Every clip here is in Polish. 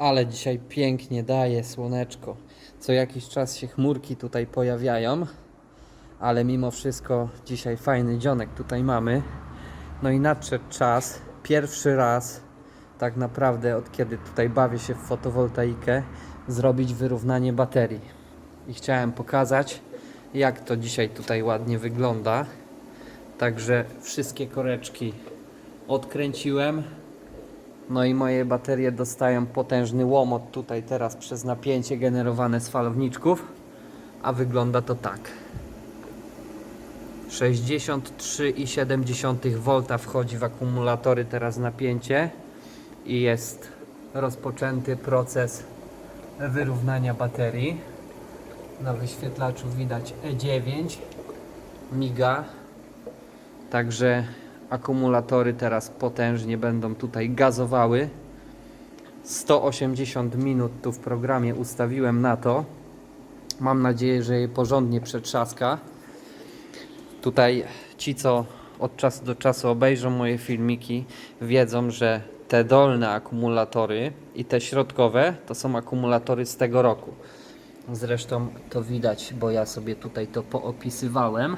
Ale dzisiaj pięknie daje słoneczko. Co jakiś czas się chmurki tutaj pojawiają, ale mimo wszystko dzisiaj fajny dzionek tutaj mamy. No i nadszedł czas, pierwszy raz tak naprawdę od kiedy tutaj bawię się w fotowoltaikę, zrobić wyrównanie baterii. I chciałem pokazać, jak to dzisiaj tutaj ładnie wygląda. Także wszystkie koreczki odkręciłem. No i moje baterie dostają potężny łomot tutaj teraz przez napięcie generowane z falowniczków. A wygląda to tak. 63,7 V wchodzi w akumulatory teraz napięcie i jest rozpoczęty proces wyrównania baterii. Na wyświetlaczu widać E9 miga. Także akumulatory teraz potężnie będą tutaj gazowały. 180 minut tu w programie ustawiłem na to. Mam nadzieję, że je porządnie przetrzaska. Tutaj ci, co od czasu do czasu obejrzą moje filmiki, wiedzą, że te dolne akumulatory i te środkowe to są akumulatory z tego roku. Zresztą to widać, bo ja sobie tutaj to poopisywałem.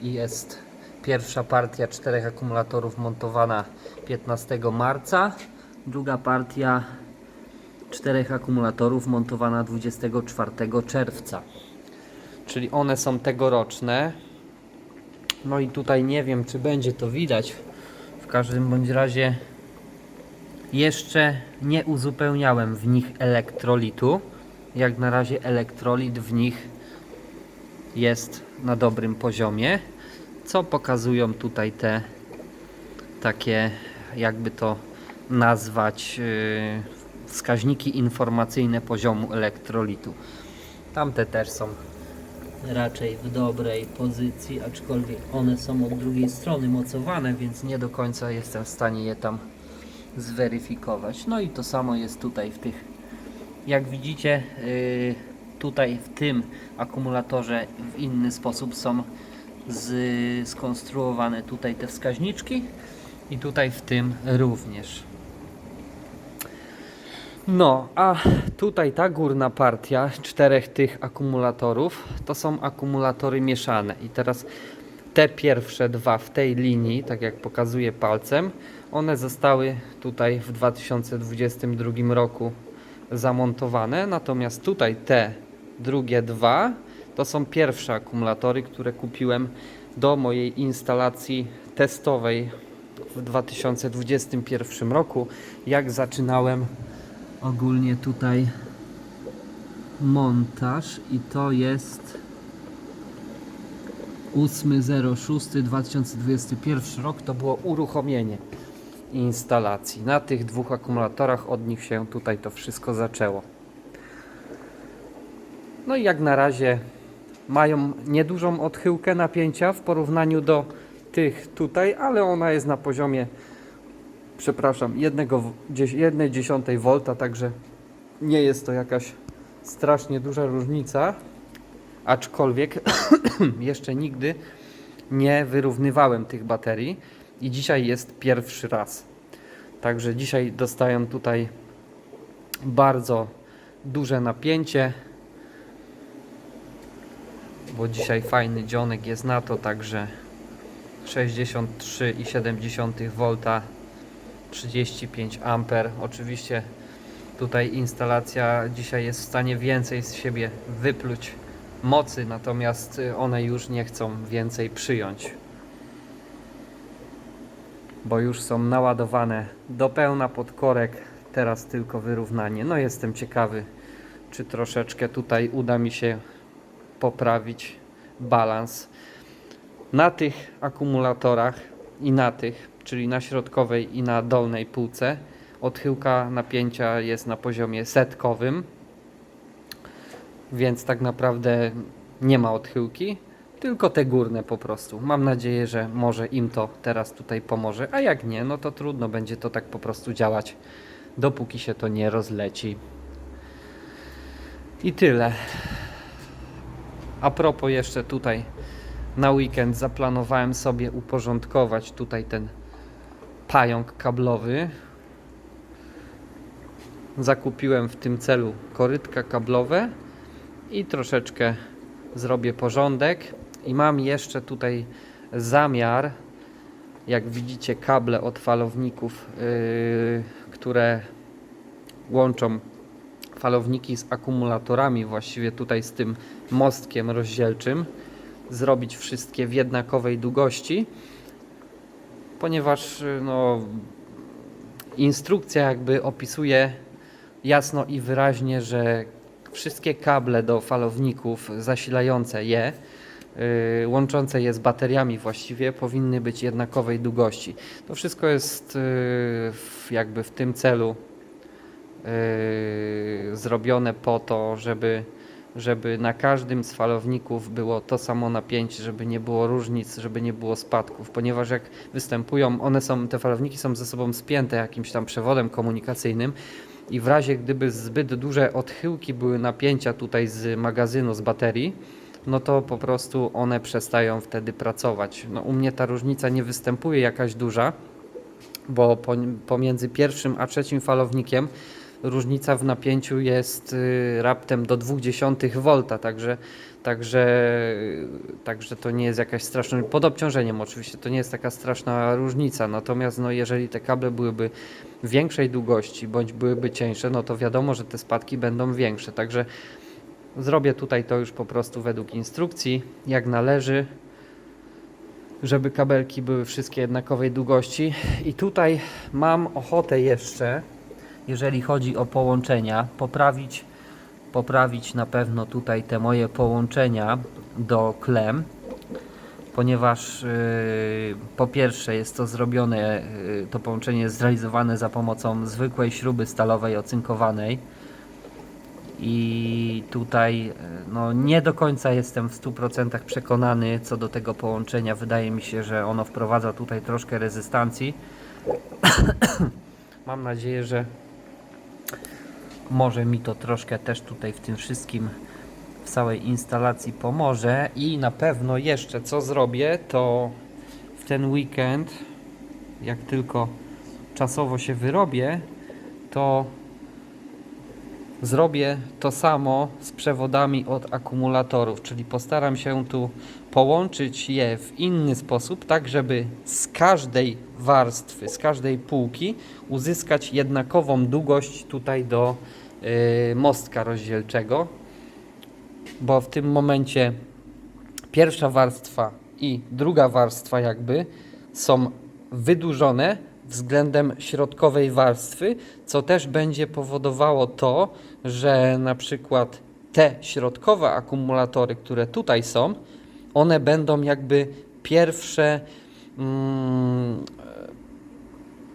I jest pierwsza partia czterech akumulatorów montowana 15 marca, druga partia czterech akumulatorów montowana 24 czerwca. Czyli one są tegoroczne. No i tutaj nie wiem, czy będzie to widać. W każdym bądź razie jeszcze nie uzupełniałem w nich elektrolitu. Jak na razie elektrolit w nich jest na dobrym poziomie, co pokazują tutaj te takie, jakby to nazwać, yy, wskaźniki informacyjne poziomu elektrolitu. Tamte też są raczej w dobrej pozycji, aczkolwiek one są od drugiej strony mocowane, więc nie do końca jestem w stanie je tam zweryfikować. No i to samo jest tutaj w tych, jak widzicie, yy, tutaj w tym akumulatorze w inny sposób są z, skonstruowane tutaj te wskaźniczki i tutaj w tym również. No, a tutaj ta górna partia czterech tych akumulatorów to są akumulatory mieszane. I teraz te pierwsze dwa w tej linii, tak jak pokazuję palcem, one zostały tutaj w 2022 roku zamontowane. Natomiast tutaj te drugie dwa to są pierwsze akumulatory, które kupiłem do mojej instalacji testowej w 2021 roku, jak zaczynałem ogólnie tutaj montaż i to jest 8.06.2021 rok to było uruchomienie instalacji. Na tych dwóch akumulatorach od nich się tutaj to wszystko zaczęło. No i jak na razie mają niedużą odchyłkę napięcia w porównaniu do tych tutaj, ale ona jest na poziomie przepraszam, jednego, w- dzie- jednej dziesiątej V, także nie jest to jakaś strasznie duża różnica, aczkolwiek jeszcze nigdy nie wyrównywałem tych baterii i dzisiaj jest pierwszy raz. Także dzisiaj dostają tutaj bardzo duże napięcie, bo dzisiaj fajny dzionek jest na to, także 63,7 V 35 amper. Oczywiście tutaj instalacja dzisiaj jest w stanie więcej z siebie wypluć mocy, natomiast y, one już nie chcą więcej przyjąć. Bo już są naładowane do pełna pod korek, teraz tylko wyrównanie. No jestem ciekawy, czy troszeczkę tutaj uda mi się poprawić balans. Na tych akumulatorach i na tych, czyli na środkowej i na dolnej półce, odchyłka napięcia jest na poziomie setkowym, więc tak naprawdę nie ma odchyłki, tylko te górne po prostu. Mam nadzieję, że może im to teraz tutaj pomoże, a jak nie, no to trudno będzie to tak po prostu działać, dopóki się to nie rozleci. I tyle. A propos jeszcze tutaj na weekend zaplanowałem sobie uporządkować tutaj ten pająk kablowy. zakupiłem w tym celu korytka kablowe i troszeczkę zrobię porządek i mam jeszcze tutaj zamiar jak widzicie kable od falowników yy, które łączą falowniki z akumulatorami właściwie tutaj z tym mostkiem rozdzielczym zrobić wszystkie w jednakowej długości ponieważ yy, no, instrukcja jakby opisuje jasno i wyraźnie, że wszystkie kable do falowników zasilające je, yy, łączące je z bateriami właściwie, powinny być jednakowej długości. To wszystko jest w, jakby w tym celu zrobione po to, żeby, żeby na każdym z falowników było to samo napięcie, żeby nie było różnic, żeby nie było spadków, ponieważ jak występują, one są, te falowniki są ze sobą spięte jakimś tam przewodem komunikacyjnym i w razie gdyby zbyt duże odchyłki były napięcia tutaj z magazynu, z baterii, no to po prostu one przestają wtedy pracować. No, u mnie ta różnica nie występuje jakaś duża, bo po, pomiędzy pierwszym a trzecim falownikiem różnica w napięciu jest y, raptem do 0,2 V, także, także, także to nie jest jakaś straszna, pod obciążeniem oczywiście, to nie jest taka straszna różnica, natomiast no, jeżeli te kable byłyby większej długości, bądź byłyby cieńsze, no to wiadomo, że te spadki będą większe, także zrobię tutaj to już po prostu według instrukcji, jak należy, żeby kabelki były wszystkie jednakowej długości. I tutaj mam ochotę jeszcze jeżeli chodzi o połączenia, poprawić, poprawić na pewno tutaj te moje połączenia do klem, ponieważ yy, po pierwsze jest to zrobione, yy, to połączenie jest zrealizowane za pomocą zwykłej śruby stalowej ocynkowanej i tutaj yy, no, nie do końca jestem w 100% przekonany co do tego połączenia. Wydaje mi się, że ono wprowadza tutaj troszkę rezystancji. Mam nadzieję, że może mi to troszkę też tutaj w tym wszystkim w całej instalacji pomoże i na pewno jeszcze co zrobię to w ten weekend jak tylko czasowo się wyrobię to zrobię to samo z przewodami od akumulatorów, czyli postaram się tu połączyć je w inny sposób, tak żeby z każdej warstwy, z każdej półki uzyskać jednakową długość tutaj do mostka rozdzielczego, bo w tym momencie pierwsza warstwa i druga warstwa jakby są wydłużone względem środkowej warstwy, co też będzie powodowało to, że na przykład te środkowe akumulatory, które tutaj są, one będą jakby pierwsze mm,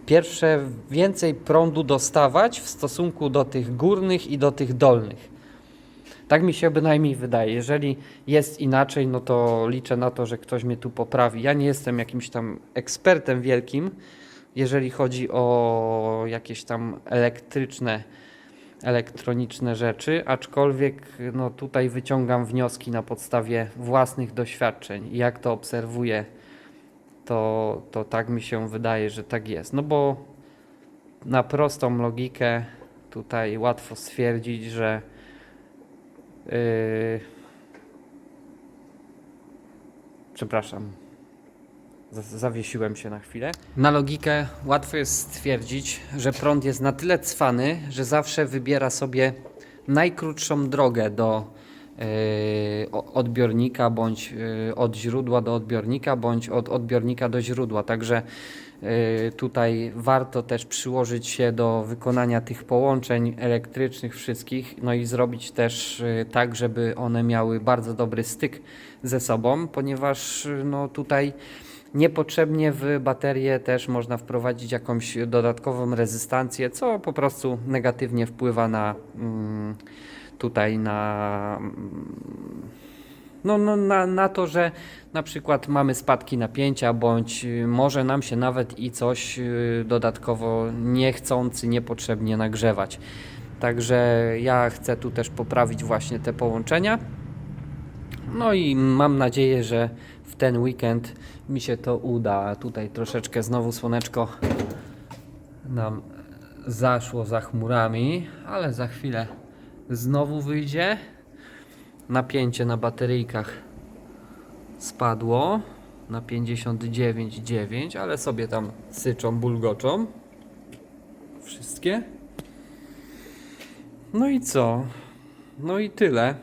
pierwsze więcej prądu dostawać w stosunku do tych górnych i do tych dolnych. Tak mi się bynajmniej wydaje. Jeżeli jest inaczej, no to liczę na to, że ktoś mnie tu poprawi. Ja nie jestem jakimś tam ekspertem wielkim, jeżeli chodzi o jakieś tam elektryczne, elektroniczne rzeczy, aczkolwiek no tutaj wyciągam wnioski na podstawie własnych doświadczeń. Jak to obserwuję, to, to tak mi się wydaje, że tak jest. No bo na prostą logikę tutaj łatwo stwierdzić, że yy, przepraszam, zawiesiłem się na chwilę. Na logikę łatwo jest stwierdzić, że prąd jest na tyle cwany, że zawsze wybiera sobie najkrótszą drogę do odbiornika, bądź yy, od źródła do odbiornika, bądź od odbiornika do źródła. Także yy, tutaj warto też przyłożyć się do wykonania tych połączeń elektrycznych wszystkich, no i zrobić też tak, żeby one miały bardzo dobry styk ze sobą, ponieważ no tutaj Niepotrzebnie w baterię też można wprowadzić jakąś dodatkową rezystancję, co po prostu negatywnie wpływa na mm, tutaj na, no, no, na, na to, że na przykład mamy spadki napięcia, bądź y, może nam się nawet i coś y, dodatkowo niechcący, niepotrzebnie nagrzewać. Także ja chcę tu też poprawić właśnie te połączenia. No i mam nadzieję, że w ten weekend mi się to uda. Tutaj troszeczkę znowu słoneczko nam zaszło za chmurami, ale za chwilę znowu wyjdzie. Napięcie na bateryjkach spadło na 59,9, ale sobie tam syczą, bulgoczą. Wszystkie. No i co? No i tyle.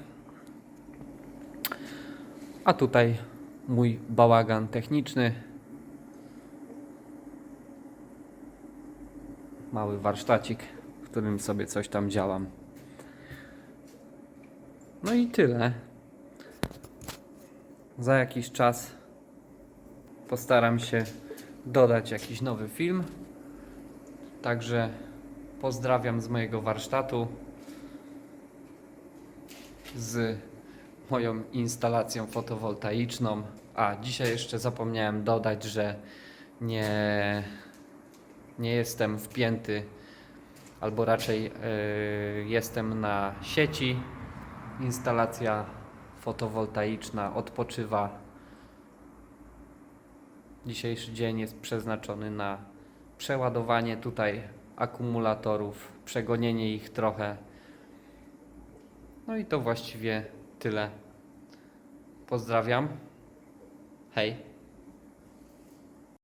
A tutaj mój bałagan techniczny. Mały warsztacik, w którym sobie coś tam działam. No i tyle. Za jakiś czas postaram się dodać jakiś nowy film. Także pozdrawiam z mojego warsztatu z moją instalacją fotowoltaiczną. A dzisiaj jeszcze zapomniałem dodać, że nie, nie jestem wpięty, albo raczej yy, jestem na sieci. Instalacja fotowoltaiczna odpoczywa. Dzisiejszy dzień jest przeznaczony na przeładowanie tutaj akumulatorów, przegonienie ich trochę. No i to właściwie tyle. Pozdrawiam. Hej.